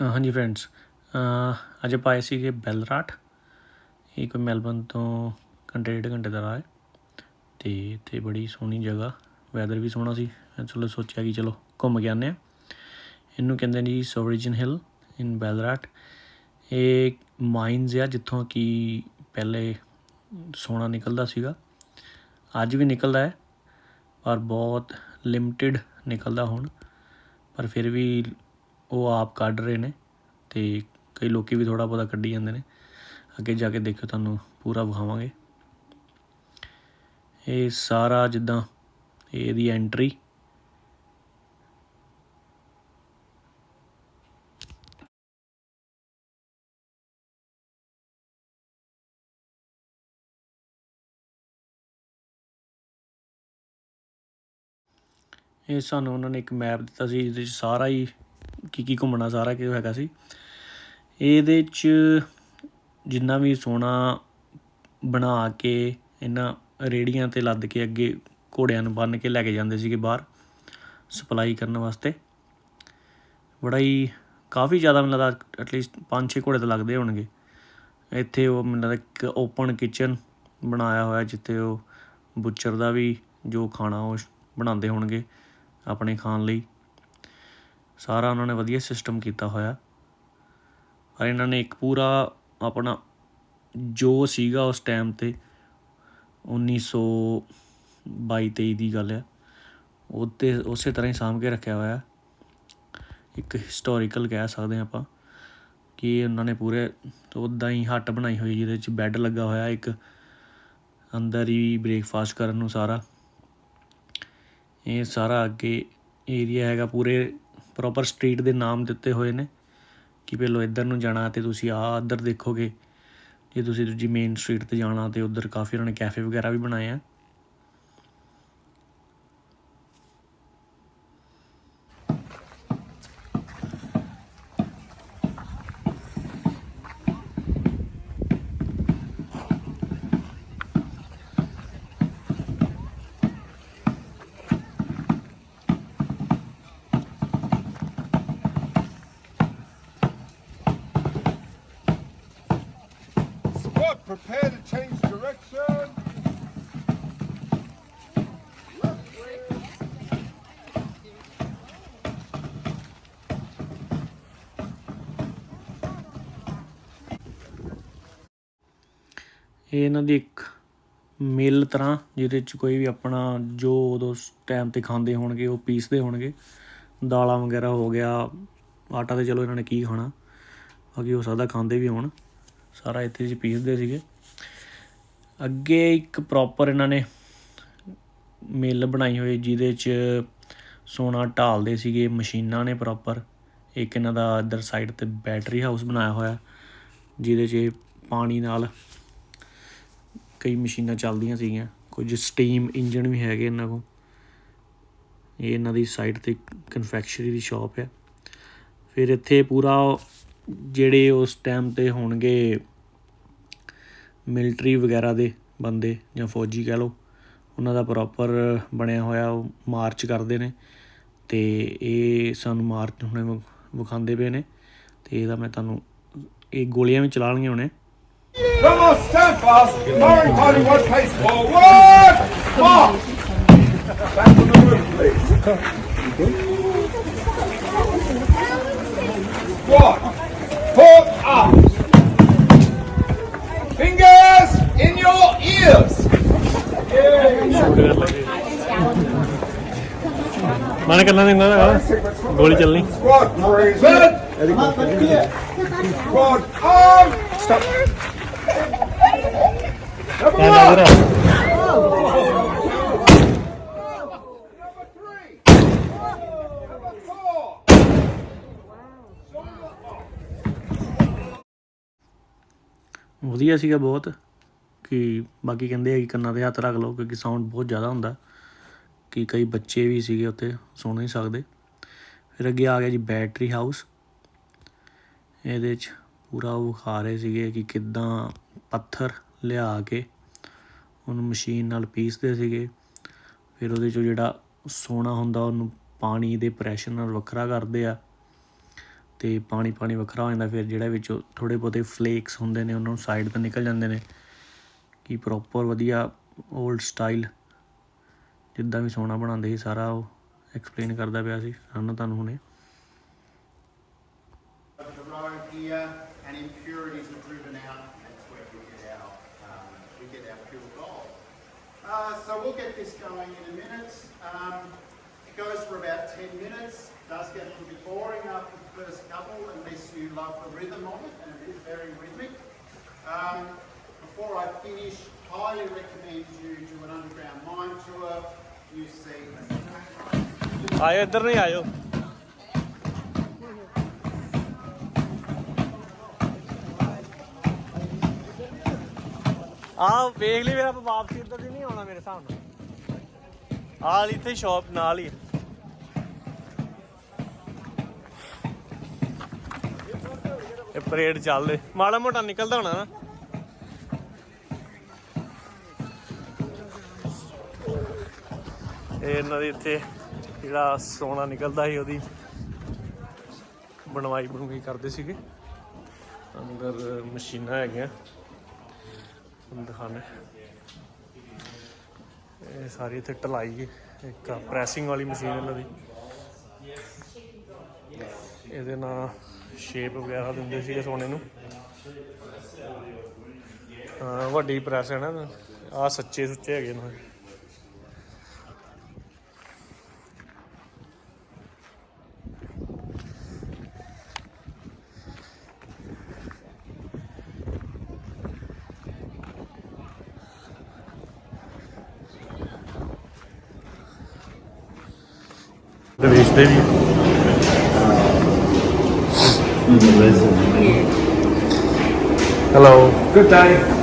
ਹਾਂਜੀ ਫਰੈਂਡਸ ਅੱਜ ਆਪਾਂ ਆਏ ਸੀਗੇ ਬੈਲਰਾਟ। ਇਹ ਕੋਈ ਮੈਲਬਨ ਤੋਂ ਘੰਟੇ ਡੇਢ ਘੰਟੇ ਦਾ ਰਾਹ ਹੈ ਤੇ ਇੱਥੇ ਬੜੀ ਸੋਹਣੀ ਜਗ੍ਹਾ ਵੈਦਰ ਵੀ ਸੋਹਣਾ ਸੀ। ਮੈਂ ਚਲੋ ਸੋਚਿਆ ਕਿ ਚਲੋ ਘੁੰਮ ਕੇ ਆਉਂਦੇ ਹਾਂ। ਇਹਨੂੰ ਕਹਿੰਦੇ ਨੇ ਜੀ ਸੋਵਰਿਜਨ ਹਿੱਲ ਇਨ ਬੈਲਰਾਟ। ਇਹ ਮਾਈਨਸ ਆ ਜਿੱਥੋਂ ਕਿ ਪਹਿਲੇ ਸੋਨਾ ਨਿਕਲਦਾ ਸੀਗਾ। ਅੱਜ ਵੀ ਨਿਕਲਦਾ ਹੈ, ਪਰ ਬਹੁਤ ਲਿਮਟਿਡ ਨਿਕਲਦਾ ਹੁਣ। ਪਰ ਫਿਰ ਵੀ ਉਹ ਆਪ ਕੱਢ ਰਹੇ ਨੇ ਅਤੇ ਕਈ ਲੋਕ ਵੀ ਥੋੜ੍ਹਾ ਬਹੁਤਾ ਕੱਢੀ ਜਾਂਦੇ ਨੇ। ਅੱਗੇ ਜਾ ਕੇ ਦੇਖਿਓ, ਤੁਹਾਨੂੰ ਪੂਰਾ ਵਿਖਾਵਾਂਗੇ। ਇਹ ਸਾਰਾ ਜਿੱਦਾਂ ਇਹਦੀ ਐਂਟਰੀ ਇਹ ਸਾਨੂੰ ਉਹਨਾਂ ਨੇ ਇੱਕ ਮੈਪ ਦਿੱਤਾ ਸੀ ਜਿਹਦੇ 'ਚ ਸਾਰਾ ਹੀ ਕੀ ਕੀ ਘੁੰਮਣਾ ਸਾਰਾ ਕੀ ਹੈਗਾ ਸੀ। ਇਹਦੇ 'ਚ ਜਿੰਨਾ ਵੀ ਸੋਨਾ ਬਣਾ ਕੇ ਇਹਨਾਂ ਰੇੜੀਆਂ ਤੇ ਲੱਦ ਕੇ ਅੱਗੇ ਘੋੜਿਆਂ ਨੂੰ ਬੰਨ੍ਹ ਕੇ ਲੈ ਕੇ ਜਾਂਦੇ ਸੀਗੇ ਬਾਹਰ ਸਪਲਾਈ ਕਰਨ ਵਾਸਤੇ। ਬੜਾ ਹੀ ਕਾਫੀ ਜ਼ਿਆਦਾ ਮੈਨੂੰ ਲੱਗਦਾ ਐਟਲੀਸਟ 5-6 ਘੋੜੇ ਤਾਂ ਲੱਗਦੇ ਹੋਣਗੇ। ਇੱਥੇ ਉਹ ਮੈਨੂੰ ਲੱਗਦਾ ਇੱਕ ਓਪਨ ਕਿਚਨ ਬਣਾਇਆ ਹੋਇਆ ਜਿੱਥੇ ਉਹ ਬੁੱਚਰ ਦਾ ਵੀ ਜੋ ਖਾਣਾ ਉਹ ਬਣਾਉਂਦੇ ਹੋਣਗੇ ਆਪਣੇ ਖਾਣ ਲਈ। ਸਾਰਾ ਉਹਨਾਂ ਨੇ ਵਧੀਆ ਸਿਸਟਮ ਕੀਤਾ ਹੋਇਆ। ਪਰ ਇਹਨਾਂ ਨੇ ਇੱਕ ਪੂਰਾ ਆਪਣਾ ਜੋ ਸੀਗਾ ਉਸ ਟਾਈਮ ਤੇ 1922 23 ਦੀ ਗੱਲ ਹੈ, ਉਹ 'ਤੇ ਉਸੇ ਤਰ੍ਹਾਂ ਹੀ ਸਾਂਭ ਕੇ ਰੱਖਿਆ ਹੋਇਆ। ਇੱਕ ਹਿਸਟੋਰੀਕਲ ਕਹਿ ਸਕਦੇ ਹਾਂ ਆਪਾਂ ਕਿ ਉਹਨਾਂ ਨੇ ਪੂਰੇ ਉੱਦਾਂ ਹੀ ਹੱਟ ਬਣਾਈ ਹੋਈ ਜਿਹਦੇ 'ਚ ਬੈੱਡ ਲੱਗਾ ਹੋਇਆ ਇੱਕ, ਅੰਦਰ ਹੀ ਬ੍ਰੇਕਫਾਸਟ ਕਰਨ ਨੂੰ ਸਾਰਾ। ਇਹ ਸਾਰਾ ਅੱਗੇ ਏਰੀਆ ਹੈਗਾ ਪੂਰੇ ਪ੍ਰੋਪਰ ਸਟਰੀਟ ਦੇ ਨਾਮ ਦਿੱਤੇ ਹੋਏ ਨੇ ਕਿ ਪਹਿਲਾਂ ਇੱਧਰ ਨੂੰ ਜਾਣਾ ਤੇ ਤੁਸੀਂ ਆ ਇੱਧਰ ਦੇਖੋਗੇ। ਜੇ ਤੁਸੀਂ ਦੂਜੀ ਮੇਨ ਸਟਰੀਟ ਤੇ ਜਾਣਾ ਤੇ ਉੱਧਰ ਕਾਫੀ ਉਹਨਾਂ ਨੇ ਕੈਫੇ ਵਗੈਰਾ ਵੀ ਬਣਾਏ ਆ। Prepare to change direction. ਇਹ ਇਹਨਾਂ ਦੀ ਇੱਕ ਮਿਲ ਤਰ੍ਹਾਂ, ਜਿਹਦੇ ਚ ਕੋਈ ਵੀ ਆਪਣਾ ਜੋ ਉਦੋਂ ਟਾਈਮ ਤੇ ਖਾਂਦੇ ਹੋਣਗੇ, ਉਹ ਪੀਸਦੇ ਹੋਣਗੇ ਦਾਲਾਂ ਵਗੈਰਾ ਹੋ ਗਿਆ, ਆਟਾ ਤੇ ਚਲੋ ਇਹਨਾਂ ਨੇ ਕੀ ਖਾਣਾ, ਬਾਕੀ ਹੋ ਸਕਦਾ ਖਾਂਦੇ ਵੀ ਹੋਣ ਸਾਰਾ ਇੱਥੇ ਜੀ ਪੀਸਦੇ ਸੀਗੇ। ਅੱਗੇ ਇੱਕ ਪ੍ਰੋਪਰ ਇਹਨਾਂ ਨੇ ਮਿਲ ਬਣਾਈ ਹੋਈ, ਜਿਹਦੇ ਚ ਸੋਨਾ ਢਾਲਦੇ ਸੀਗੇ, ਮਸ਼ੀਨਾਂ ਨੇ ਪ੍ਰੋਪਰ ਇੱਕ ਇਹਨਾਂ ਦਾ ਇੱਧਰ ਸਾਈਡ ਤੇ ਬੈਟਰੀ ਹਾਊਸ ਬਣਾਇਆ ਹੋਇਆ, ਜਿਹਦੇ 'ਚ ਪਾਣੀ ਨਾਲ ਕਈ ਮਸ਼ੀਨਾਂ ਚੱਲਦੀਆਂ ਸੀਗੀਆਂ। ਕੁਝ ਸਟੀਮ ਇੰਜਨ ਵੀ ਹੈਗੇ ਇਹਨਾਂ ਕੋਲ। ਇਹ ਇਹਨਾਂ ਦੀ ਸਾਈਡ ਤੇ ਕਨਫੈਕਸ਼ਨਰੀ ਦੀ ਸ਼ਾਪ ਹੈ। ਫਿਰ ਇੱਥੇ ਪੂਰਾ ਜਿਹੜੇ ਉਸ ਟਾਈਮ ਤੇ ਹੋਣਗੇ ਮਿਲਟਰੀ ਵਗੈਰਾ ਦੇ ਬੰਦੇ ਜਾਂ ਫੌਜੀ ਕਹਿ ਲਓ ਉਹਨਾਂ ਦਾ ਪ੍ਰੋਪਰ ਬਣਿਆ ਹੋਇਆ ਉਹ ਮਾਰਚ ਕਰਦੇ ਨੇ ਅਤੇ ਇਹ ਸਾਨੂੰ ਮਾਰਚ ਹੁਣੇ ਵਿਖਾਉਂਦੇ ਪਏ ਨੇ ਤੇ ਇਹਦਾ ਮੈਂ ਤੁਹਾਨੂੰ ਇਹ ਗੋਲੀਆਂ ਵੀ ਚਲਾ ਹੁਣੇ Come on, stand fast. Party, one pace forward. March. Back on the move, please. Squad, Look up. Fingers in your ears. माने करना squat squat arm. Stop. ਵਧੀਆ ਸੀਗਾ ਬਹੁਤ, ਕਿ ਬਾਕੀ ਕਹਿੰਦੇ ਆ ਕਿ ਕੰਨਾਂ ਤੇ ਹੱਥ ਰੱਖ ਲਓ, ਕਿਉਂਕਿ ਸਾਊਂਡ ਬਹੁਤ ਜ਼ਿਆਦਾ ਹੁੰਦਾ। ਕਿ ਕਈ ਬੱਚੇ ਵੀ ਸੀਗੇ ਉੱਥੇ, ਸੁਣ ਨਹੀਂ ਸਕਦੇ। ਫਿਰ ਅੱਗੇ ਆ ਗਿਆ ਜੀ ਬੈਟਰੀ ਹਾਊਸ ਇਹਦੇ 'ਚ ਪੂਰਾ ਉਹ ਵਿਖਾ ਰਹੇ ਸੀਗੇ ਕਿ ਕਿੱਦਾਂ ਪੱਥਰ ਲਿਆ ਕੇ ਉਹਨੂੰ ਮਸ਼ੀਨ ਨਾਲ ਪੀਸਦੇ ਸੀਗੇ। ਫਿਰ ਉਹਦੇ 'ਚੋਂ ਜਿਹੜਾ ਸੋਨਾ ਹੁੰਦਾ, ਉਹਨੂੰ ਪਾਣੀ ਦੇ ਪ੍ਰੈਸ਼ਰ ਨਾਲ ਵੱਖਰਾ ਕਰਦੇ ਆ। ਅਤੇ ਪਾਣੀ ਪਾਣੀ ਵੱਖਰਾ ਹੋ ਜਾਂਦਾ ਫਿਰ ਜਿਹੜਾ ਵਿੱਚੋਂ ਥੋੜ੍ਹੇ ਬਹੁਤੇ ਫਲੇਕਸ ਹੁੰਦੇ ਨੇ ਉਹਨਾਂ ਨੂੰ ਸਾਈਡ 'ਤੇ ਨਿਕਲ ਜਾਂਦੇ ਨੇ ਕਿ ਪ੍ਰੋਪਰ ਵਧੀਆ 올ਡ ਸਟਾਈਲ ਜਿੱਦਾਂ ਵੀ ਸੋਨਾ ਬਣਾਉਂਦੇ ਸੀ ਸਾਰਾ ਉਹ ਐਕਸਪਲੇਨ ਕਰਦਾ ਪਿਆ ਸੀ ਸਾਨੂੰ ਤੁਹਾਨੂੰ ਹੁਣੇ Uh, so we'll get this going in a minute. Um, 10 minutes. Does get a little bit boring after the first couple unless you love the rhythm of it, and it is very rhythmic. Um, before I finish, highly recommend you do an underground mine tour. You see. ਆਇਓ ਇੱਧਰ ਨਹੀਂ ਆਇਓ ਆ ਵੇਖ ਲਈ ਮੇਰਾ ਵਾਪਸੀ ਇੱਧਰ ਦੀ ਨਹੀਂ ਆਉਣਾ ਮੇਰੇ ਹਿਸਾਬ ਨਾਲ ਆ ਵਾਲੀ ਤੇ ਸ਼ਾਪ ਨਾਲ ਹੀ ਇਹ ਪਰੇਡ ਚੱਲਦੇ ਮਾੜਾ ਮੋਟਾ ਨਿਕਲਦਾ ਹੋਣਾ ਨਾ। ਇਹ ਇਹਨਾਂ ਦੇ ਇੱਥੇ ਜਿਹੜਾ ਸੋਨਾ ਨਿਕਲਦਾ ਸੀ, ਉਹਦੀ ਬਣਵਾਈ ਬਣਵਾਈ ਕਰਦੇ ਸੀਗੇ। ਅੰਦਰ ਮਸ਼ੀਨਾਂ ਹੈਗੀਆਂ। ਤੁਹਾਨੂੰ ਦਿਖਾਣੇ ਇਹ ਸਾਰੀ ਇੱਥੇ ਢਲਾਈ ਹੈ। ਇੱਕ ਪ੍ਰੈਸਿੰਗ ਵਾਲੀ ਮਸ਼ੀਨ ਇਹਨਾਂ ਦੀ। ਇਹਦੇ ਨਾਲ ਸ਼ੇਪ ਵਗੈਰਾ ਦਿੰਦੇ ਸੀਗੇ ਸੋਨੇ ਨੂੰ। ਹਾਂ, ਵੱਡੀ ਪ੍ਰੈਸ ਹੈ ਨਾ ਆ ਸੱਚੇ ਸੁੱਚੇ ਹੈਗੇ ਨੇ। ਤੇ ਵੇਚਦੇ ਵੀ। Mm-hmm. Hello Good day.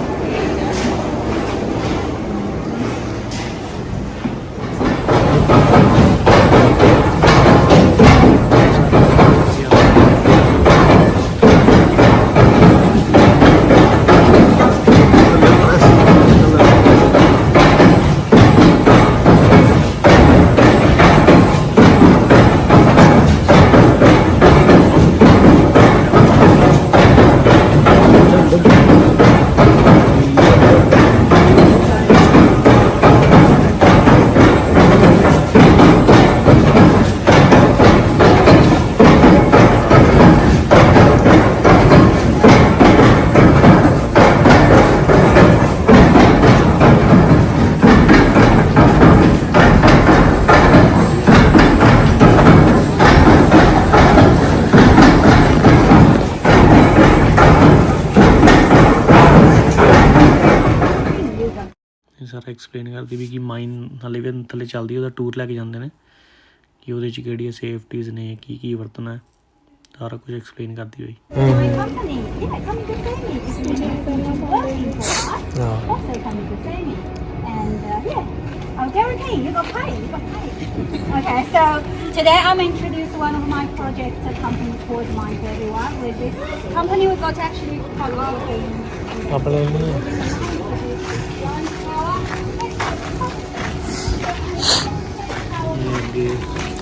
Explain ਕਰਦੀ ਵੀ ਕਿ ਮਾਈਨ ਹਲੇ ਵੀ ਥੱਲੇ ਚੱਲਦੀ ਉਹਦਾ ਟੂਰ ਲੈ ਕੇ ਜਾਂਦੇ ਨੇ ਕਿ ਉਹਦੇ ਚ ਕਿਹੜੀਆਂ ਸੇਫਟੀਜ਼ ਨੇ ਕੀ ਕੀ ਵਰਤਣਾ ਸਾਰਾ ਕੁਝ ਐਕਸਪਲੇਨ ਕਰਦੀ ਹੋਈ uh, okay, so today I'm introduce one of my projects, a company called Mind Everyone. With this company, we got actually. ਆਪਣੇ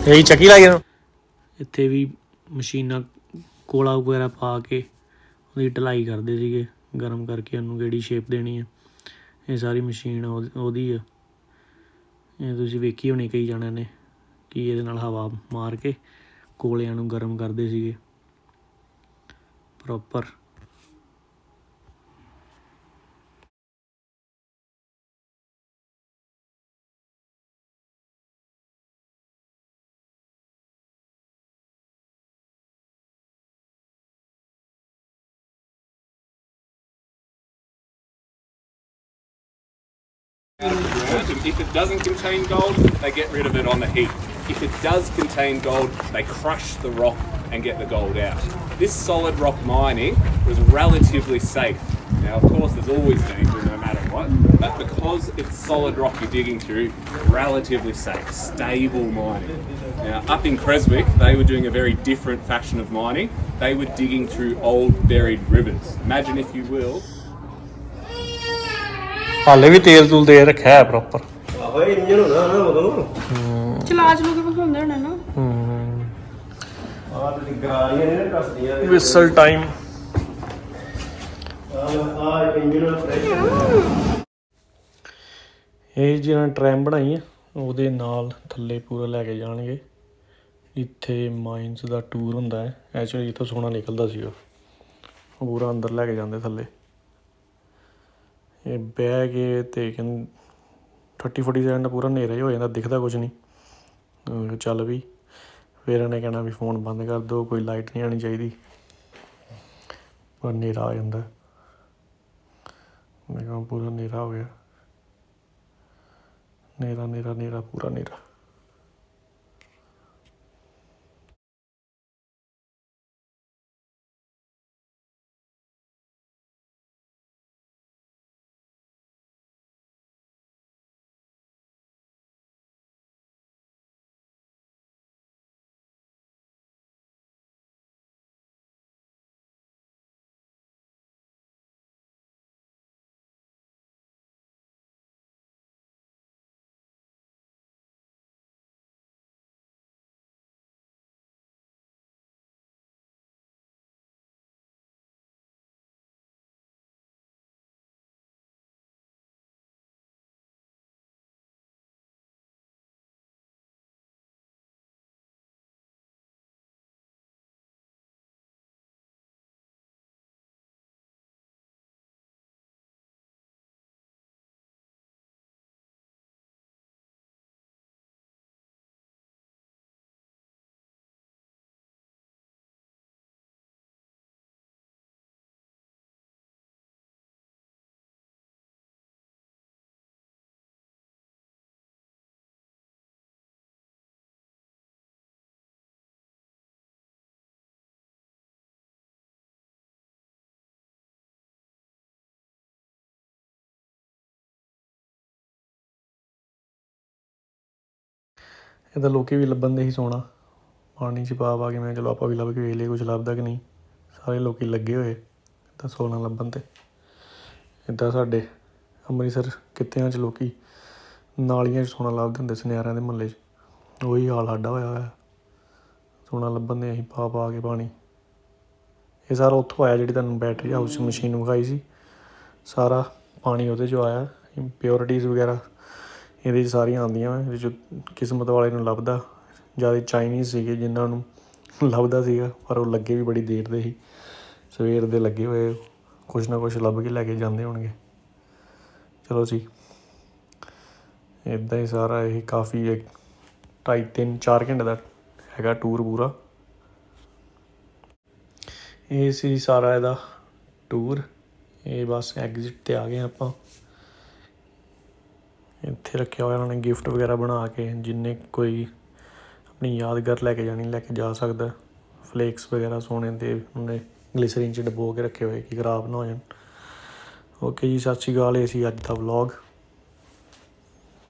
ਇਹ ਚੱਕੀ ਲਾਈ ਨਾ ਇੱਥੇ ਵੀ ਮਸ਼ੀਨਾਂ ਕੋਲਾ ਵਗੈਰਾ ਪਾ ਕੇ ਉਹਦੀ ਢਲਾਈ ਕਰਦੇ ਸੀਗੇ। ਗਰਮ ਕਰਕੇ ਉਹਨੂੰ ਕਿਹੜੀ ਸ਼ੇਪ ਦੇਣੀ ਹੈ ਇਹ ਸਾਰੀ ਮਸ਼ੀਨ ਉਹਦੀ- ਉਹਦੀ ਆ। ਇਹ ਤੁਸੀਂ ਵੇਖੀ ਹੋਣੀ ਕਈ ਜਣਿਆਂ ਨੇ ਕਿ ਇਹਦੇ ਨਾਲ ਹਵਾ ਮਾਰ ਕੇ ਕੋਲਿਆਂ ਨੂੰ ਗਰਮ ਕਰਦੇ ਸੀਗੇ। Proper If it doesn't contain gold, they get rid of it on the heat. If it does contain gold, they crush the rock and get the gold out. This solid rock mining was relatively safe. Now, of course, there's always danger no matter what, but because it's solid rock you're digging through, relatively safe, stable mining. Now, up in Creswick, they were doing a very different fashion of mining. They were digging through old buried rivers. Imagine, if you will, ਹਾਲੇ ਵੀ ਤੇਲ ਤੂਲ ਦੇ ਰੱਖਿਆ ਹੈ proper ਆਹੋ engine ਹੁੰਦਾ ਨਾ ਉਦੋਂ ਚਲਾ ਚਲੂ ਕੇ ਵਿਖਾਉਂਦੇ ਹੋਣੇ ਨਾ। ਆ ਤੇ ਗਰਾਰੀਆਂ ਨੇ ਨਾ ਕੱਸਦੀਆਂ ਨੇ ਵਿਸਲ ਟਾਈਮ ਆ ਇੰਜਨ ਪ੍ਰੈਸ਼ਰ ਇਹ ਜਿਹੜਾ ਟ੍ਰੈਮ ਬਣਾਈ ਆ ਉਹਦੇ ਨਾਲ ਥੱਲੇ ਪੂਰਾ ਲੈ ਕੇ ਜਾਣਗੇ। ਇੱਥੇ ਮਾਈਨਸ ਦਾ ਟੂਰ ਹੁੰਦਾ ਹੈ। ਐਕਚੁਅਲੀ ਇੱਥੋਂ ਸੋਨਾ ਨਿਕਲਦਾ ਸੀ ਉਹ। ਪੂਰਾ ਅੰਦਰ ਲੈ ਕੇ ਜਾਂਦੇ ਥੱਲੇ। ਇਹ ਬਹਿ ਕੇ ਤੇ ਕਹਿੰਦੇ 30 40 ਸੈਕਿੰਡ ਪੂਰਾ ਹਨੇਰਾ ਹੀ ਹੋ ਜਾਂਦਾ, ਦਿਖਦਾ ਕੁਝ ਨਹੀਂ। ਚੱਲ ਵੀ। ਫਿਰ ਇਹਨੇ ਕਹਿਣਾ ਵੀ ਫੋਨ ਬੰਦ ਕਰ ਦਿਓ ਕੋਈ ਲਾਈਟ ਨਹੀਂ ਆਣੀ ਚਾਹੀਦੀ। ਪਰ ਹਨੇਰਾ ਆ ਜਾਂਦਾ। ਮੈਂ ਕਿਹਾ, ਪੂਰਾ ਹਨੇਰਾ ਹੋ ਗਿਆ। ਹਨੇਰਾ ਹਨੇਰਾ ਹਨੇਰਾ, ਪੂਰਾ ਹਨੇਰਾ। ਇਹ ਤਾਂ ਲੋਕ ਵੀ ਲੱਭਣ ਦੇ ਹੀ ਸੋਨਾ ਪਾਣੀ ਚ ਪਾ ਪਾ ਕੇ ਮੈਂ ਚਲੋ ਆਪਾਂ ਵੀ ਲੱਭ ਕੇ ਵੇਖ ਲਈਏ ਕੁਝ ਲੱਭਦਾ ਕਿ ਨਹੀਂ। ਸਾਰੇ ਲੋਕ ਲੱਗੇ ਹੋਏ ਤਾਂ ਸੋਨਾ ਲੱਭਣ ਤੇ। ਇੱਦਾਂ ਸਾਡੇ ਅੰਮ੍ਰਿਤਸਰ ਕਿੱਤਿਆਂ ਚ ਲੋਕ ਨਾਲੀਆਂ 'ਚ ਸੋਨਾ ਲੱਭਦੇ ਹੁੰਦੇ ਸੁਨਿਆਰਿਆਂ ਦੇ ਮੁਹੱਲੇ 'ਚ। ਉਹੀ ਹਾਲ ਸਾਡਾ ਹੋਇਆ ਹੋਇਆ। ਸੋਨਾ ਲੱਭਣ ਦੇ, ਅਸੀਂ ਪਾ ਪਾ ਕੇ ਪਾਣੀ। ਇਹ ਸਾਰਾ ਉੱਥੋਂ ਆਇਆ ਜਿਹੜੀ ਤੁਹਾਨੂੰ ਬੈਟਰੀ ਹਾਊਸ ਮਸ਼ੀਨ ਵਿਖਾਈ ਸੀ। ਸਾਰਾ ਪਾਣੀ ਉਹਦੇ 'ਚੋਂ ਆਇਆ ਇੰਪਿਓਰਿਟੀਜ਼ ਵਗੈਰਾ। ਇਹਦੇ 'ਚ ਸਾਰੀਆਂ ਆਉਂਦੀਆਂ ਵਾਂ। ਇਹਦੇ 'ਚ ਕਿਸਮਤ ਵਾਲੇ ਨੂੰ ਲੱਭਦਾ। ਜ਼ਿਆਦਾ ਚਾਈਨੀਜ਼ ਸੀਗੇ ਜਿਨ੍ਹਾਂ ਨੂੰ ਲੱਭਦਾ ਸੀਗਾ, ਪਰ ਉਹ ਲੱਗੇ ਵੀ ਬੜੀ ਦੇਰ ਦੇ ਸੀ ਸਵੇਰ ਦੇ ਲੱਗੇ ਹੋਏ, ਕੁਛ ਨਾ ਕੁਛ ਲੱਭ ਕੇ ਲੈ ਕੇ ਜਾਂਦੇ ਹੋਣਗੇ। ਚਲੋ ਜੀ। ਇਦਾਂ ਹੀ ਸਾਰਾ ਇਹ ਕਾਫੀ ਇੱਕ ਢਾਈ ਤਿੰਨ ਚਾਰ ਘੰਟੇ ਦਾ ਹੈਗਾ ਟੂਰ ਪੂਰਾ। ਇਹ ਸੀ ਸਾਰਾ ਇਹਦਾ ਟੂਰ ਇਹ ਬਸ ਐਗਜ਼ਿਟ ਤੇ ਆ ਗਏ ਆਪਾਂ। ਇੱਥੇ ਰੱਖਿਆ ਹੋਇਆ ਉਹਨਾਂ ਨੇ ਗਿਫਟ ਵਗੈਰਾ ਬਣਾ ਕੇ, ਜਿੰਨੇ ਕੋਈ ਆਪਣੀ ਯਾਦਗਾਰ ਲੈ ਕੇ ਜਾਣੀ, ਲੈ ਕੇ ਜਾ ਸਕਦਾ। ਫਲੇਕਸ ਵਗੈਰਾ ਸੋਨੇ ਦੇ, ਉਹਨੇ ਗਲਿਸਰੀਨ ਚ ਡਬੋ ਕੇ ਰੱਖੇ ਹੋਏ, ਕਿ ਖਰਾਬ ਨਾ ਹੋ ਜਾਣ। ਓਕੇ ਜੀ, ਸਤਿ ਸ਼੍ਰੀ ਅਕਾਲ, ਇਹ ਸੀ ਅੱਜ ਦਾ ਵਲੌਗ